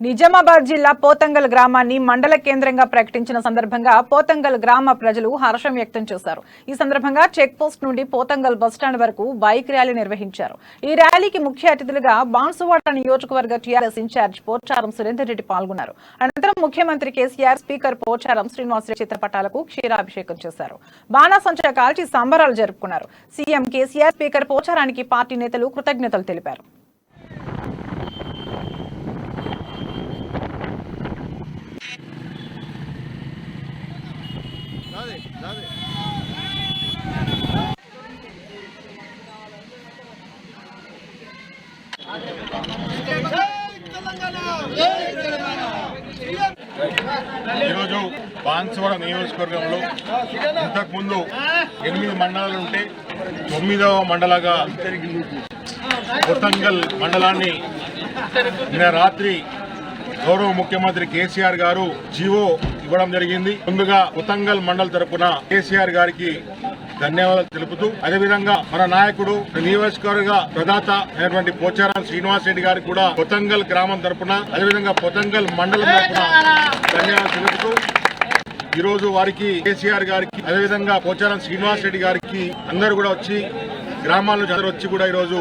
నిజామాబాద్ జిల్లా పోతంగల్ గ్రామాన్ని మండల కేంద్రంగా ప్రకటించిన సందర్భంగా పోతంగల్ గ్రామ ప్రజలు హర్షం వ్యక్తం చేశారు. ఈ సందర్భంగా చెక్ పోస్ట్ నుండి పోతంగల్ బస్టాండ్ వరకు బైక్ ర్యాలీ నిర్వహించారు. ఈ ర్యాలీకి ముఖ్య అతిథులుగా బాన్సువాడ నియోజకవర్గ టీఆర్ఎస్ ఇన్ఛార్జ్ పోచారం సురేందర్ రెడ్డి పాల్గొన్నారు. అనంతరం ముఖ్యమంత్రి కేసీఆర్ స్పీకర్ పోచారం శ్రీనివాసరెడ్డి చిత్రపటాలకు క్షీరాభిషేకం చేశారు. బాణాసంచా కాల్చి సంబరాలు జరుపుకున్నారు. సీఎం కేసీఆర్ స్పీకర్ పోచారానికి పార్టీ నేతలు కృతజ్ఞతలు తెలిపారు. ఈరోజు బాన్సువాడ నియోజకవర్గంలో ఇంతకుముందు ఎనిమిది మండలాలు ఉంటే తొమ్మిదవ మండలంగా కొత్తంగల్ మండలాన్ని నిన్న రాత్రి గౌరవ ముఖ్యమంత్రి కేసీఆర్ గారు జీవో ఇవ్వడం జరిగింది. ముందుగా ఉతంగల్ మండల్ తరపున కేసీఆర్ గారికి ధన్యవాదాలు తెలుపుతూ అదేవిధంగా మన నాయకుడు నియోజకవర్గ ప్రదాత అయినటువంటి పోచారం శ్రీనివాస్ రెడ్డి గారికి కూడా కొత్తంగల్ గ్రామం తరపున అదేవిధంగా పొతంగల్ మండలం తరపున ధన్యవాదాలు తెలుపుతూ ఈ రోజు వారికి కేసీఆర్ గారికి అదేవిధంగా పోచారం శ్రీనివాస్ రెడ్డి గారికి అందరూ కూడా వచ్చి గ్రామాల నుంచి అందరూ వచ్చి కూడా ఈరోజు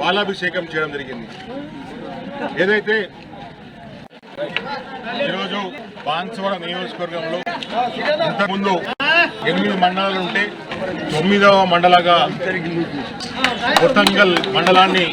బాలాభిషేకం చేయడం జరిగింది. ఏదైతే ఈరోజు బాన్సువాడ నియోజకవర్గంలో ఇంతకుముందు ఎనిమిది మండలాలు ఉంటే తొమ్మిదవ మండలాగా కొత్తంగల్ మండలాన్ని